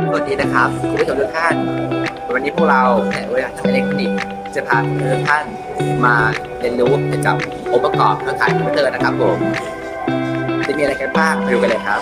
สวัสดีนะครับคุณผู้ชมทุกท่าน วันนี้พวกเราแผนบริหารอิเล็กทรอนิกส์จะพาทุกท่านมาเรียนรู้เกี่ยวกับองค์ประกอบเครือข่ายคอมพิวเตอร์นะครับผมจะมีอะไรกันบ้างไปดูกันเลยครับ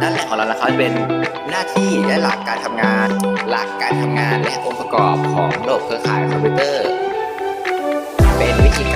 ด้านแรกของเรานะครับเป็นหน้าที่และหลักการทำงาน หลักการทำงานและองค์ประกอบของระบบเครือข่ายคอมพิวเตอร์ เป็นวิธีการ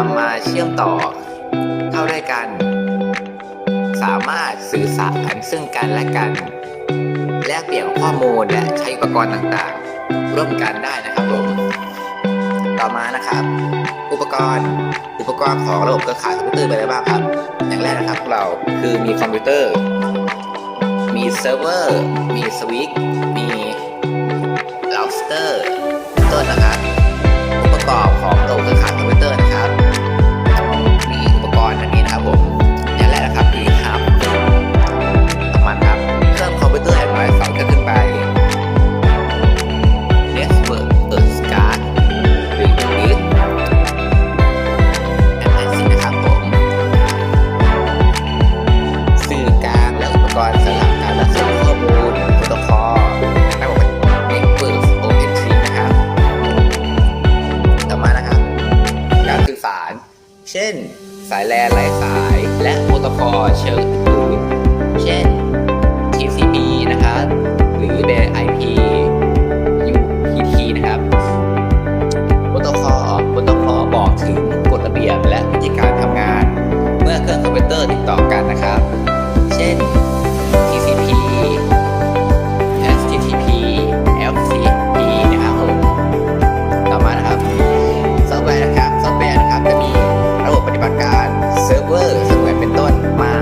ที่นำมาเชื่อมต่อ เข้าด้วยกัน สามารถสื่อสารซึ่งกันและกัน แลกเปลี่ยนข้อมูลและใช้อุปกรณ์ต่างๆ ร่วมกันได้นะครับผมต่อมานะครับ อุปกรณ์อุปกรณ์ของระบบเครือข่ายคอมพิวเตอร์เป็นอะไรบ้างครับ อย่างแรกนะครับพวกเราคือมีคอมพิวเตอร์ มีเซิร์ฟเวอร์ มีสวิตช์มี สาร เช่น สายแลนไร้สาย และโปรโตคอลเชิงอื่นเช่น TCP นะครับ หรือ IP UPT นะครับโปรโตคอลโปรโตคอลบอกถึงกฎระเบียบและวิธีการทำงาน เมื่อเครื่องคอมพิวเตอร์ติดต่อกันนะครับ เช่น เซิร์ฟเวอร์เสมือนเป็นต้นมา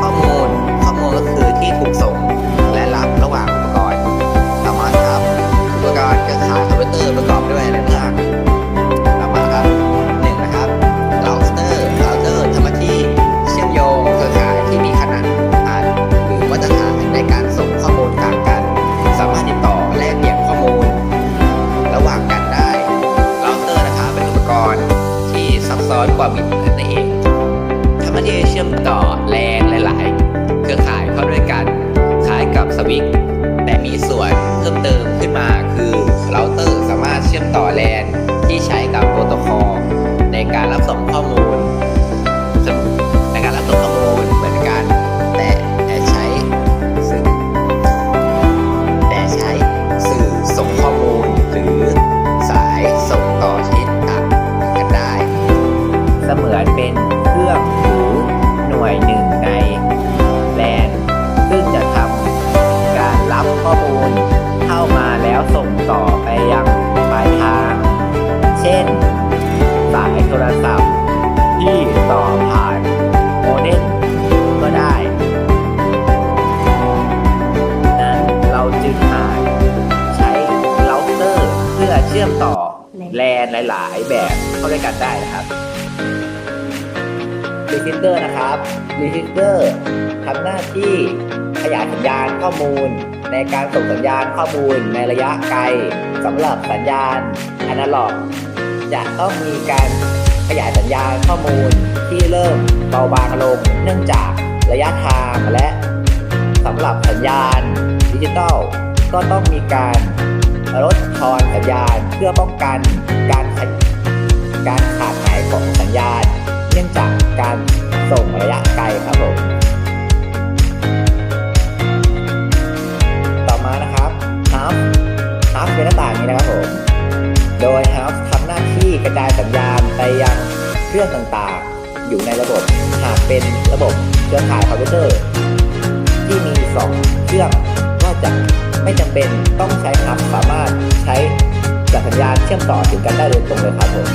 ข้อมูล ข้อมูลก็คือที่ถูกส่งและรับระหว่างอุปกรณ์ต่อมาครับอุปกรณ์เครือข่ายคอมพิวเตอร์ประกอบด้วยอะไรบ้างต่อมาครับหนึ่งนะครับเราสเตอร์เราเตอร์ทำหน้าที่เชื่อมโยงเครือข่ายที่มีขนาดอันหรือมาตรฐานในการส่งข้อมูลต่างกัน สามารถติดต่อแลกเปลี่ยนข้อมูล ระหว่างกันได้เราเตอร์นะครับเป็นอุปกรณ์ที่ซับซ้อนกว่าบิต โทรศัพท์ ที่ต่อผ่านโมเด็มก็ได้ นั้นเราจึงอาจใช้เราเตอร์เพื่อเชื่อมต่อแลนหลาย ๆ แบบเข้าด้วยกันได้นะครับรีซิสเตอร์นะครับรีซิสเตอร์ทำหน้าที่ขยายสัญญาณข้อมูล ในการส่งสัญญาณข้อมูลในระยะไกลสำหรับสัญญาณอนาล็อก จะต้องมีการ ขยายสัญญาณข้อมูลที่เริ่มเบาบางลง เนื่องจากระยะทางและสำหรับสัญญาณดิจิตอลก็ต้องมีการลดทอนสัญญาณเพื่อป้องกันการการขาดหายของสัญญาณ เนื่องจากการส่งระยะไกลครับผม ต่างๆ อยู่ในระบบ หากเป็นระบบเครือข่ายคอมพิวเตอร์ ที่มี 2 เครื่องก็จะไม่จำเป็นต้องใช้ half สามารถใช้จับสัญญาณเชื่อมต่อถึงกันได้โดยตรงเลยครับผม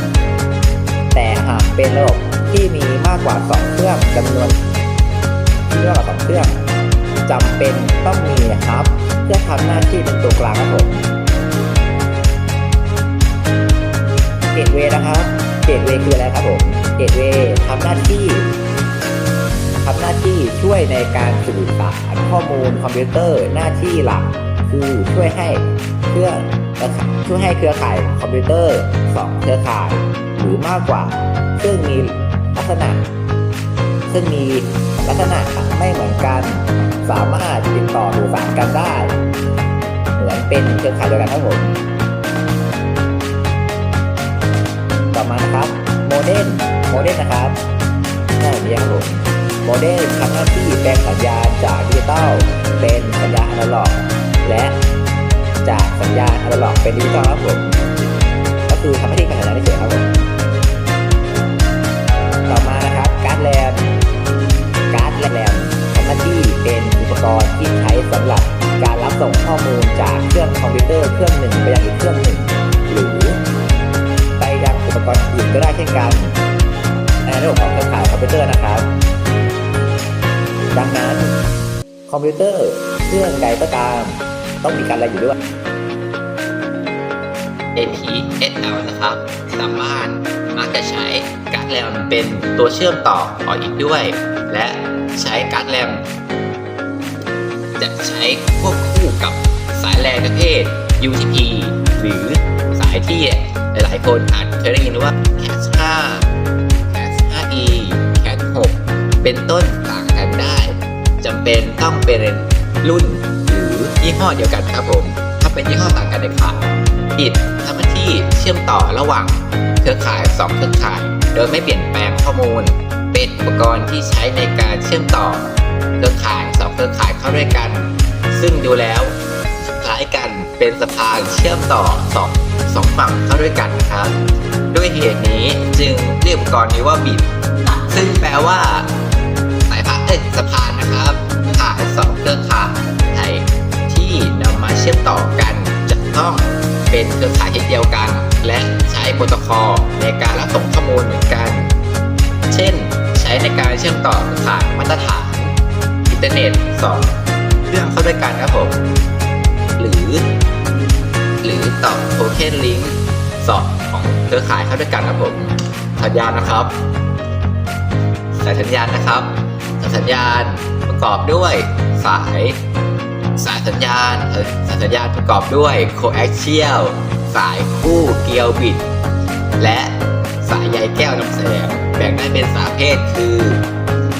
แต่หากเป็นระบบที่มีมากกว่า 2 เครื่องจำนวนที่มากกว่า2เครื่องจำเป็นต้องมีฮับเพื่อทำหน้าที่เป็นตัวกลางครับผมเกตเวนะครับ เกตเวย์คืออะไรครับผมเกตเวย์ทำหน้าที่ทำหน้าที่ช่วยในการสื่อสารข้อมูลคอมพิวเตอร์หน้าที่หลัก คือช่วยให้เครื่องช่วยให้เครือข่ายคอมพิวเตอร์สองเครือข่าย หรือมากกว่า ซึ่งมีลักษณะ ซึ่งมีลักษณะไม่เหมือนกัน สามารถติดต่อสื่อสารกันได้ เหมือนเป็นเครือข่ายเดียวกันครับผม อมานะครับโมเด็มโมเด็มนะครับหน้าแบบนี้ครับผมโมเด็มทำหน้าที่แปลงสัญญาณจากดิจิตอลเป็นสัญญาณอนาล็อก และจากสัญญาณอนาล็อกเป็นดิจิตอลครับผมก็คือทำหน้าที่แปลงสัญญาณเฉยครับผมต่อมานะครับการ์ดแรมการ์ดแรมทำหน้าที่เป็นอุปกรณ์ที่ใช้สำหรับการรับส่งข้อมูลจากเครื่องคอมพิวเตอร์เครื่องหนึ่งไปยังอีกเครื่องหนึ่ง หรือ อุปกรณ์อื่นก็ได้เช่นกันในระบบของเครือข่ายคอมพิวเตอร์นะครับ ดังนั้นคอมพิวเตอร์เครื่องใดก็ตาม ต้องมีการอะไรอยู่ด้วย APSL นะครับ สามารถมักจะใช้การ์ดแรมเป็นตัวเชื่อมต่อออกอีกด้วย และใช้การ์ดแรมจะใช้ควบคู่กับสายแรงประเภท UTP หรือายที่หลาย ๆ คนอาจเคยได้ยินว่า Cat 5 Cat 5e Cat 6 เป็นต้นต่างกันได้จำเป็นต้องเป็นรุ่นหรือยี่ห้อเดียวกันครับผม ถ้าเป็นยี่ห้อต่างกันในขาดอิดทำหน้าที่เชื่อมต่อระหว่างเครือข่าย 2 เครือข่าย โดยไม่เปลี่ยนแปลงข้อมูล เป็นอุปกรณ์ที่ใช้ในการเชื่อมต่อเครือข่าย 2 เครือข่ายเข้าด้วยกัน ซึ่งดูแล้วคล้ายกันเป็นสะพานเชื่อมต่อสอง สองฝั่งเข้าด้วยกันครับ ด้วยเหตุนี้จึงเรียกอุปกรณ์นี้ว่าบิด ซึ่งแปลว่า สายพานเอ้ยสะพานนะครับผ่านสองเครือข่ายที่นำมาเชื่อมต่อกันจะต้องเป็นเครือข่ายที่เดียวกัน และใช้โปรโตคอลในการรับส่งข้อมูลเหมือนกัน เช่น ใช้ในการเชื่อมต่อเครือข่ายมาตรฐานอินเทอร์เน็ตสองเครื่องเข้าด้วยกันครับผมหรือ ต่อโทเค็นลิงก์สองของเครือข่ายเข้าด้วยกันครับผมสัญญาณนะครับสายสัญญาณนะครับสายสัญญาณประกอบด้วยสายสายสัญญาณสายสัญญาณประกอบด้วย coaxial สายคู่เกลียวบิด และสายใยแก้วนำแสงแบ่งได้เป็นสามประเภทคือ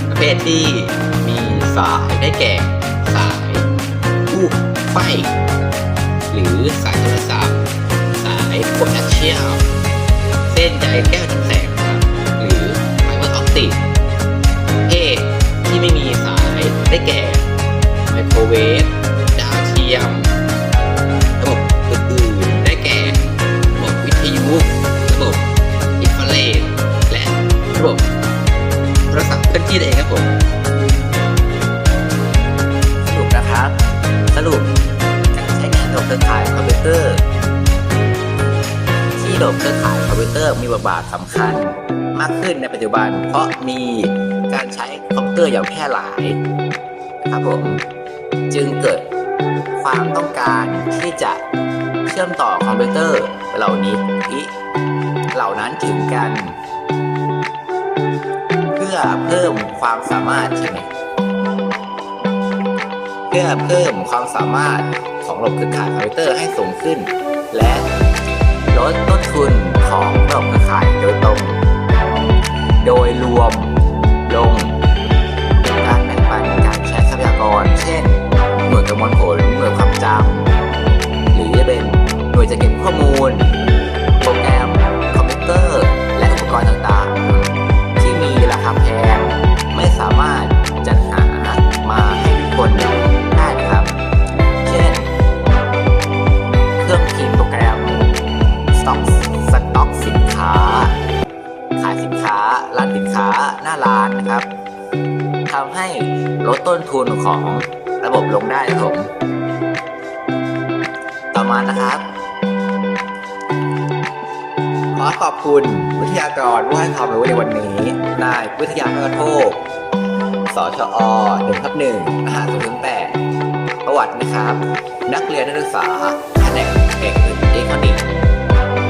ประเภทที่มีสายได้แก่ สายคู่ไฟ หรือสายโทรศัพท์ สาย coaxial เส้นใยแก้วนำแสงครับหรือไฟเบอร์ออปติกประเภทที่ไม่มีสายได้แก่ไมโครเวฟดาวเทียม ระบบอื่นๆได้แก่ระบบวิทยุระบบอินฟราเรดและระบบโทรศัพท์เคลื่อนที่เองครับผม ระบบเครือข่ายคอมพิวเตอร์มีบทบาทสำคัญมากขึ้นในปัจจุบัน เพราะมีการใช้คอมพิวเตอร์อย่างแพร่หลายนะครับผมจึงเกิดความต้องการที่จะเชื่อมต่อคอมพิวเตอร์เหล่านี้เหล่านั้นถึงกัน เพื่อเพิ่มความสามารถใช่ไหมเพื่อเพิ่มความสามารถของระบบเครือข่ายคอมพิวเตอร์ให้สูงขึ้น และ ลดต้นทุนของระบบเครือข่ายโดยตรง โดยรวมลงการแบ่งปันการใช้ทรัพยากร เช่น หน่วยประมวลผลหน่วยความจำหรือจะเป็นหน่วยจะเก็บข้อมูล ทำให้ลดต้นทุนของระบบลงได้ครับผมต่อมานะครับ ขอขอบคุณวิทยากรผู้ให้ความรู้ในวันนี้นายวิทยาพระโทษสชอ1ทับ1อาหาร0ถึง8ประวัตินะครับ นักเรียนนักศึกษาแผนกเอกอิเล็กทรอนิกส์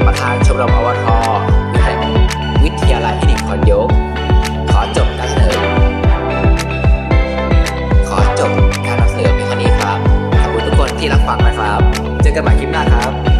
ประธานชมรมอวทวิทยาลัยเทคนิคคอนยก ขอจบการเสนอ จีรักฟังนะครับ เจอกันใหม่คลิปหน้าครับ